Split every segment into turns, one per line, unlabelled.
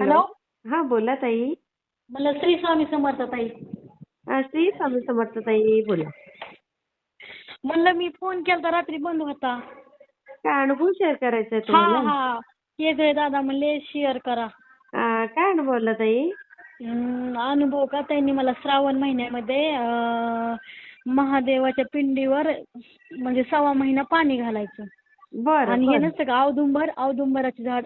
Hello? हा बोला ताई.
मला श्री स्वामी समर्थ ताई.
श्री स्वामी समर्थ ताई बोला.
म्हणलं मी फोन केलता रात्री बंद होता.
काय अनुभव शेअर करायचा आहे
हा
तुम्हाला?
हा. केजळे दादा म्हणले शेअर करा.
हा, काय अनुभवला ताई?
अनुभव का त्यांनी मला श्रावण महिन्यामध्ये महादेवाच्या पिंडीवर म्हणजे सव्वा महिना पाणी घालायचं.
बरं
आणि हे. नसतं का औदुंबर औदुंबराचे झाड.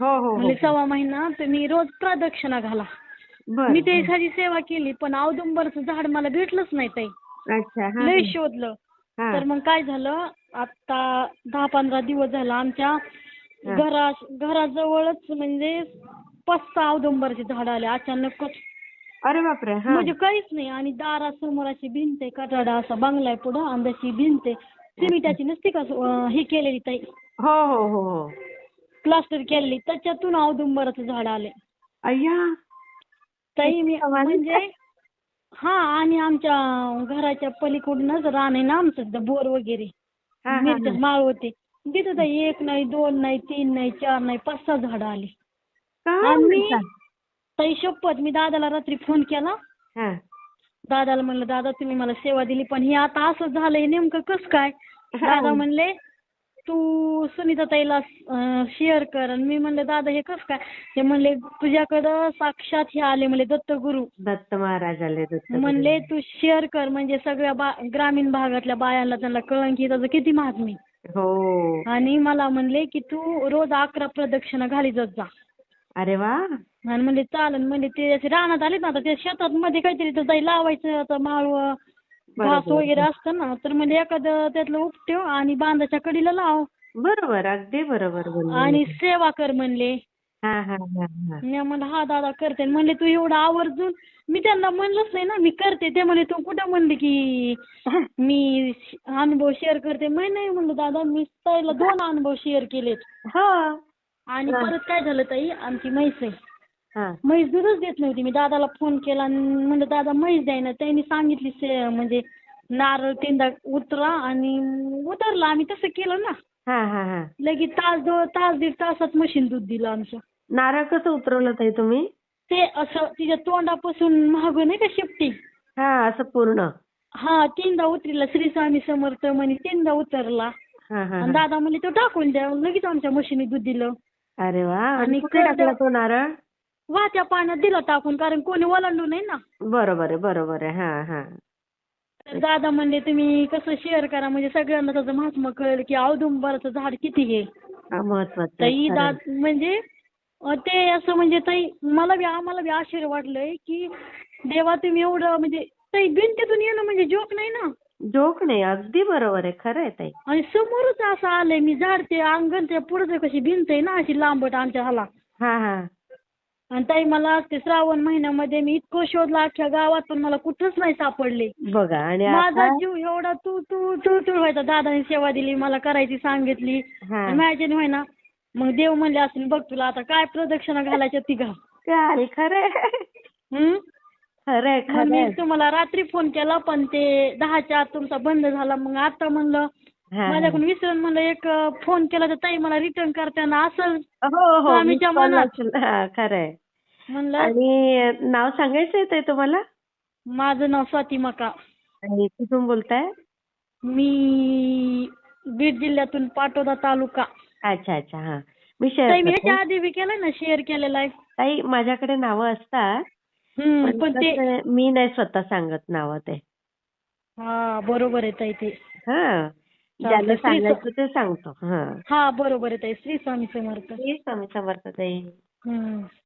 हो
म्हणजे सव्वा महिना तुम्ही रोज प्रदक्षिणा घाला.
बरं
मी त्यासाठी सेवा केली पण औदुंबरचं झाड मला भेटलंच नाही ताई.
अच्छा हा
लय शोधलं.
हा.
तर मग काय झालं आता दहा पंधरा दिवस झालं आमच्या
हा.
घरा घराजवळच म्हणजे पाच सहा औदुंबराची झाडं आले अचानकच.
अरे बापरे हा.
म्हणजे काहीच नाही आणि दारासमोर अशी भिंत आहे कठाडा असा बंगला आहे पुढं आणि तशी भिंत आहे. सिमेंटाची नसते का अं, ही केलेली ताई?
हो हो हो हो.
प्लास्टर केलेली त्याच्यातून औदुंबराचं झाड आले
अय्या
ताई मी. म्हणजे हा आणि आमच्या घराच्या पलीकडूनच रान आहे ना आमचं बोर वगैरे
हा, हा,
मिरच्या. माळ होते तिथं ताई एक नाही दोन नाही तीन नाही चार नाही पाच सहा झाडं आली आणि
म्हणता?
ताई शपथ मी दादाला रात्री फोन केला
हा.
दादाला म्हणलं दादा तुम्ही मला सेवा दिली पण हे आता असं झालंय नेमकं कसं काय दादा म्हणले तू सुनीता ताईला शेअर कर आणि मी म्हणलं दादा हे कसं काय? ते म्हणले तुझ्याकडं साक्षात हे आले म्हणले दत्तगुरु.
दत्त महाराज आले दत्त
म्हणले तू शेअर कर म्हणजे सगळ्या बा ग्रामीण भागातल्या बायांना त्यांना कळण की त्याचं किती महात्म्य आहे.
हो.
आणि मला म्हणले की तू रोज अकरा प्रदक्षिणा घाली जात जा.
अरे वा.
आणि म्हणले चालन म्हणजे ते असे रानात आले ना आता ते शेतात मध्ये काहीतरी तर जाई लावायचं आता माळवं घास. वगैरे असतं ना तर म्हणजे एखादं त्यातलं उपटेव आणि बांधाच्या कडीला लाव.
बरोबर अगदी बरोबर बोलले
आणि सेवा कर म्हणले.
हा हा हा हा.
मी म्हणलं हा दादा करते. म्हणले तू एवढं आवर्जून मी त्यांना म्हणलंच नाही ना मी करते. ते म्हणले तू कुठं म्हणले की मी अनुभव शेअर करते? मी नाही म्हणलं दादा मी ताईला दोन अनुभव शेअर केलेत.
हा.
आणि परत काय झालं ताई? आमची म्हैस आहे म्हैस दूधच देत नव्हती मी दादाला फोन केला आणि म्हणलं दादा म्हैस द्याय ना त्यांनी सांगितली से म्हणजे नारळ तीनदा उतरा आणि उतरला. आम्ही तसं केलं ना.
हा हा हा.
लगेच तास दो तास दीड तासात मशीन दूध दिलं आमचं.
नारळ कसं उतरवलं ताई तुम्ही?
ते असं तिच्या तोंडापासून मागं नाही का शेपटी?
हा असं पूर्ण.
हा तीनदा उतरला. श्री स्वामी समर्थ म्हणे तीनदा उतरला.
हा हा
आणि
हा.
दादा म्हणे तो टाकून द्या. लगेच आमच्या म्हशीने दूध दिलं.
अरे वा. आणि
आणि
कुठे
कर्द-
टाकला तो नारळ?
वाहत्या पाण्यात दिलं टाकून कारण कोणी ओलांडू नये ना.
बरोबर आहे बरोबर आहे. हा हा.
तर दादा म्हणले तुम्ही कसं शेअर करा? म्हणजे सगळ्यांना त्याचं महात्मा कळेल की औदुंबराचं झाड किती हे
हा, महत्वाचं आहे,
दाद. म्हणजे अं, ते असं म्हणजे ताई मला बी आम्हाला बी आश्चर्य वाटलंय की देवा तुम्ही एवढं म्हणजे ताई भिंतीतून येणं म्हणजे जोक नाही ना.
जोक नाही अगदी बरोबर आहे. खरं आहे ताई.
आणि समोरच असं आलंय मी झाड ते अंगण ते पुढचं कशी भिंत आहे ना अशी लांबट आमच्या हाला
हा हा.
आणि ताई मला ते श्रावण महिन्यामध्ये मी इतकं शोधलं अख्ख्या गावात पण मला कुठंच नाही सापडले.
बघा आणि
माझा
आता?
जीव एवढा तू तू तू तू व्हायचा. दादाने सेवा दिली मला करायची सांगितली.
हा.
आणि माझ्याने होय ना मग देव म्हणले असेल बघ तुला आता काय प्रदक्षिणा घालायच्या ती घाल.
काय खरं
हम्म?
खरं
मग मी तुम्हाला रात्री फोन केला पण ते दहाच्या आत तुमचा बंद झाला. मग आता म्हणलं
हा.
माझ्याकडून विसरून म्हणलं एक फोन केला तर ताई मला रिटर्न करताना असं
हो हो
स्वामीच्या मनात.
असेल. हा खरं आहे.
म्हणलं?
आणि नाव सांगायचं आहे ताई तुम्हाला?
माझं नाव स्वाती मका
आणि कुठून बोलताय?
मी बीड जिल्ह्यातून पाटोदा तालुका.
अच्छा अच्छा हा. मी
ताई
शेअर
मी
करते
ह्याच्या आधी बी केलंय ना शेअर केलेला आहे.
ताई माझ्याकडे नावं असतात.
हम्म,
पण
पण ते
कसं मी नाही स्वतः सांगत नावं ते.
हा बरोबर आहे ताई ते.
हा. ज्याला
श्री-
सांगायचं ते सांगतो. हा.
हा बरोबर आहे ताई. श्री स्वामी समर्थ.
श्री स्वामी समर्थ ताई.
हम्म.